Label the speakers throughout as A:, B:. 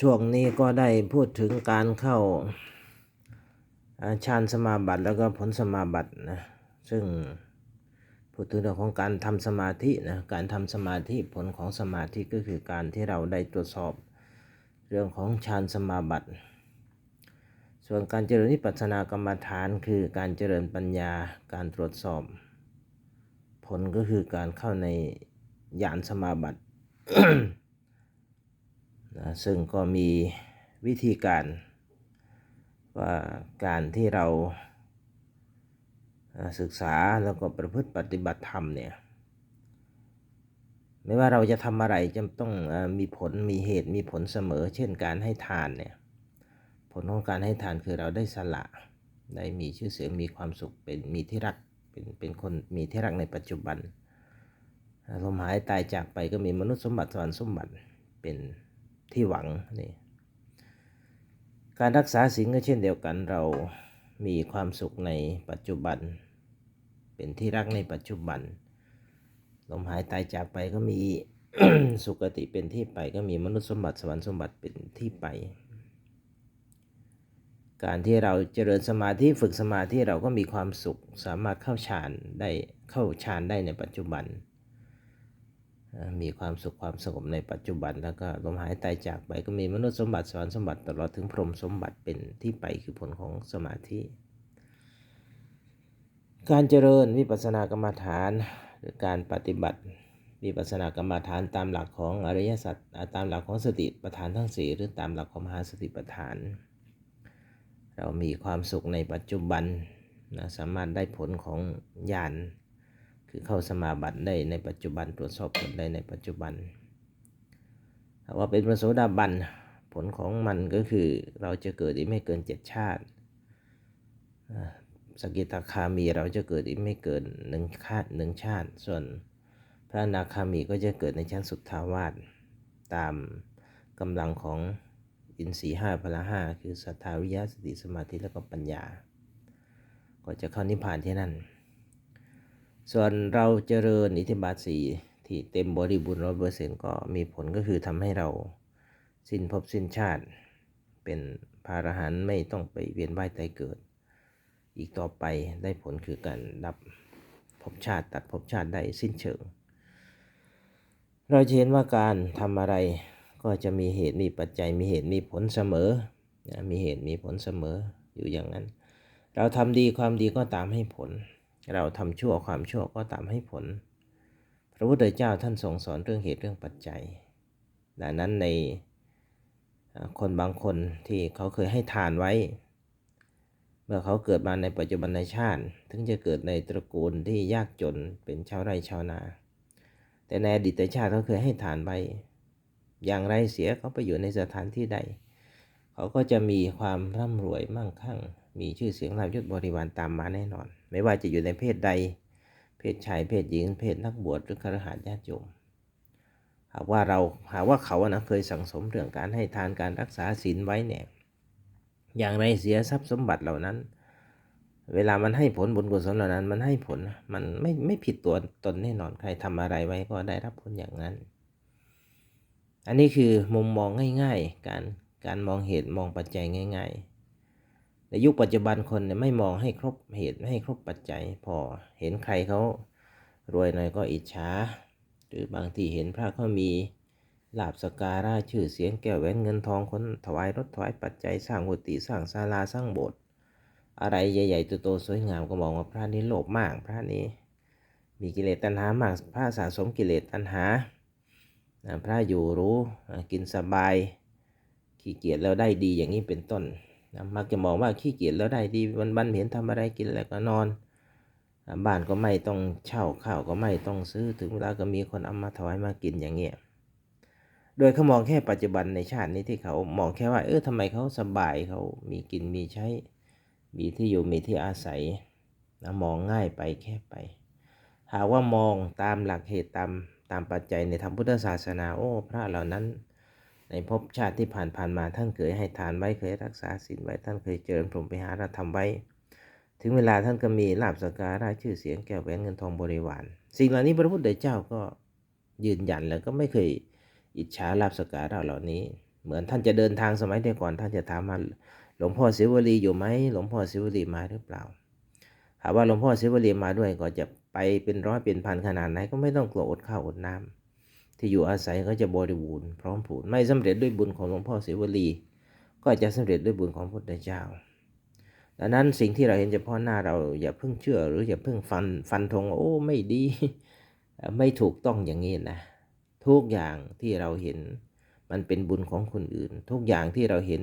A: ช่วงนี้ก็ได้พูดถึงการเข้าฌานสมาบัติแล้วก็ผลสมาบัตินะซึ่งพูดถึงเรื่องของการทำสมาธินะการทำสมาธิผลของสมาธิก็คือการที่เราได้ตรวจสอบเรื่องของฌานสมาบัติ ส่วนการเจริญวิปัสสนากรรมฐานคือการเจริญปัญญาการตรวจสอบ ผลก็คือการเข้าในญาณสมาบัติ นะซึ่งก็มีวิธีการว่าการที่เราศึกษาแล้วก็ประพฤติปฏิบัติธรรมเนี่ยไม่ว่าเราจะทำอะไรจะต้องมีผลมีเหตุมีผลเสมอ เช่นการให้ทานเนี่ยผลของการให้ทานคือเราได้สละได้มีชื่อเสียงมีความสุขเป็นมีที่รักเป็นเป็นคนมีที่รักในปัจจุบันลมหายตายจากไปก็มีมนุษย์สมบัติสวรรค์สมบัติเป็น ที่หวังนี่การรักษาศีลก็เช่นเดียวกันเรามีความสุขในปัจจุบัน เป็นที่รักในปัจจุบันลมหายตายจากไปก็มีสุคติเป็นที่ไปก็มีมนุษย์สมบัติสวรรค์สมบัติเป็นที่ไป การที่เราเจริญสมาธิฝึกสมาธิเราก็มีความสุขสามารถเข้าฌานได้เข้าฌานได้ในปัจจุบัน มีความสุขความสงบในปัจจุบัน แล้วก็ลมหายตายจากไปก็มีมนุษย์สมบัติสวรรค์สมบัติตลอดถึงพรหมสมบัติเป็นที่ไปคือผลของสมาธิ การเจริญวิปัสสนากรรมฐาน หรือการปฏิบัติวิปัสสนากรรมฐานตามหลักของอริยสัจตามหลักของสติปัฏฐานทั้งสี่หรือตามหลักของมหาสติปัฏฐาน เรามีความสุขในปัจจุบันนะสามารถได้ผลของญาณ คือเข้าสมาบัติได้ในปัจจุบันตรวจสอบผลได้ในปัจจุบันถ้าว่าเป็นพระโสดาบันผลของมันก็คือเราจะเกิดอีกไม่เกินเจ็ดชาติสกิทาคามีเราจะเกิดอีกไม่เกินหนึ่งชาติหนึ่งชาติ ส่วนพระนาคามีก็จะเกิดในชั้นสุทธาวาสตามกำลังของอินทรีห้าพละห้าคือศรัทธาวิริยะสติสมาธิแล้วก็ปัญญา ก็จะเข้านิพพานที่นั่น ส่วนเราเจริญอิทธิบาทสีที่เต็มบริบูรณ์ร้อยเปอร์เซ็นต์ก็มีผลก็คือทำให้เราสิ้นภพสิ้นชาติ เป็นพระอรหันไม่ต้องไปเวียนว่ายตายเกิด อีกต่อไปได้ผลคือการดับภพชาติตัดภพชาติได้สิ้นเชิง เราเห็นว่าการทำอะไรก็จะมีเหตุมีปัจจัยมีเหตุมีผลเสมอ มีเหตุมีผลเสมออยู่อย่างนั้น เราทำดีความดีก็ตามให้ผล เราทำชั่วความชั่วก็ตามให้ผล พระพุทธเจ้าท่านทรงสอนเรื่องเหตุเรื่องปัจจัย ดังนั้นในคนบางคนที่เขาเคยให้ทานไว้ เมื่อเขาเกิดมาในปัจจุบันในชาติ ถึงจะเกิดในตระกูลที่ยากจนเป็นชาวไร่ชาวนา แต่ในอดีตชาติเขาเคยให้ทานไว้ อย่างไรเสียเขาไปอยู่ในสถานที่ใด เขาก็จะมีความร่ำรวยมั่งคั่ง มีชื่อเสียงลาภยศบริวารตามมาแน่นอน ไม่ว่าจะอยู่ในเพศใด เพศชายเพศหญิง เพศนักบวชหรือคฤหัสญาติโยมหากว่าเราหากว่าเขาอะนะเคยสั่งสมเรื่องการให้ทานการรักษาศีลไว้เนี่ยอย่างไรเสียทรัพย์สมบัติเหล่านั้น เวลามันให้ผลบุญกุศลเหล่านั้น มันให้ผลมันไม่ไม่ผิดตัวตนแน่นอนใครทำอะไรไว้ก็ได้รับผลอย่างนั้น อันนี้คือมุมมองง่าย ๆ การการมองเหตุมองปัจจัยง่าย ๆ ในยุคปัจจุบันคนเนี่ยไม่มองให้ครบเหตุไม่ให้ครบปัจจัย พอเห็นใครเขารวยหน่อยก็อิจฉาหรือบางทีเห็นพระเขามีลาบสการะชื่อเสียงแก้วแหวนเงินทองคนถวายรถถวายปัจจัยสร้างกุฏิสร้างศาลาสร้างโบสถ์อะไรใหญ่ๆโตสวยงามก็มองว่าพระนี้โลภมากพระนี้ มีกิเลสตัณหามากพระสะสมกิเลสตัณหาพระอยู่รู้กินสบายขี้เกียจแล้วได้ดีอย่างนี้เป็นต้น นะมักจะมองว่าขี้เกียจแล้วได้ดีวันบันเห็นทำอะไรกินแล้วก็นอนบ้านก็ไม่ต้องเช่าข้าวก็ไม่ต้องซื้อถึงเวลาก็มีคนเอามาถวายมากินอย่างเงี้ยโดยเขามองแค่ปัจจุบันในชาตินี้ที่เขามองแค่ว่า เออทำไมเขาสบายเขามีกินมีใช้ มีที่อยู่มีที่อาศัยนะมองง่ายไปแค่ไป หากว่ามองตามหลักเหตุตามตามปัจจัยในธรรมพุทธศาสนาโอ้ พระเหล่านั้น ในภพชาติที่ผ่านผ่านมาท่านเคยให้ทานไว้เคยรักษาศีลไว้ท่านเคยเจริญพรหมวิหารธรรมไว้ ถึงเวลาท่านก็มีลาบสกการะชื่อเสียงแก้วแหวนเงินทองบริวาร สิ่งเหล่านี้พระพุทธเจ้าก็ยืนยันแล้วก็ไม่เคยอิจฉาลาบสกการะเหล่านี้ เหมือนท่านจะเดินทางสมัยแต่ก่อน ท่านจะถามมาหลวงพ่อศิวลีอยู่ไหมหลวงพ่อศิวลีมาหรือเปล่าหากว่าหลวงพ่อศิวลีมาด้วยก็จะไปเป็นร้อยเป็นพันขนาดไหนก็ไม่ต้องกลัวอดข้าวอดน้ำ ที่อยู่อาศัยก็จะบริบูรณ์พร้อมผูนไม่สำเร็จด้วยบุญของหลวงพ่อศิวลี ก็จะสำเร็จด้วยบุญของพระพุทธเจ้า ดังนั้นสิ่งที่เราเห็นเฉพาะหน้าเราอย่าเพิ่งเชื่อหรืออย่าเพิ่งฟันฟันธงว่าโอ้ไม่ดี ไม่ถูกต้องอย่างนี้นะ ทุกอย่างที่เราเห็นมันเป็นบุญของคนอื่น ทุกอย่างที่เราเห็น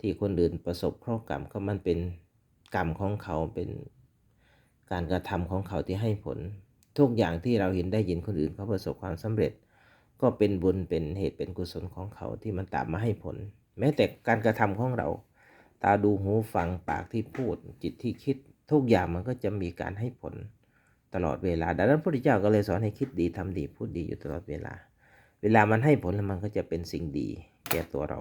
A: ที่คนอื่นประสบเคราะห์กรรมก็มันเป็นกรรมของเขาเป็นการกระทำของเขาที่ให้ผล ทุกอย่างที่เราเห็นได้ยินคนอื่นเขาประสบความสำเร็จ ก็เป็นบุญเป็นเหตุเป็นกุศลของเขาที่มันตามมาให้ผล แม้แต่การกระทำของเรา ตาดูหูฟังปากที่พูด จิตที่คิด ทุกอย่างมันก็จะมีการให้ผลตลอดเวลา ดังนั้นพระพุทธเจ้าก็เลยสอนให้คิดดีทำดีพูดดีอยู่ตลอดเวลา เวลามันให้ผลแล้วมันก็จะเป็นสิ่งดีแก่ตัวเรา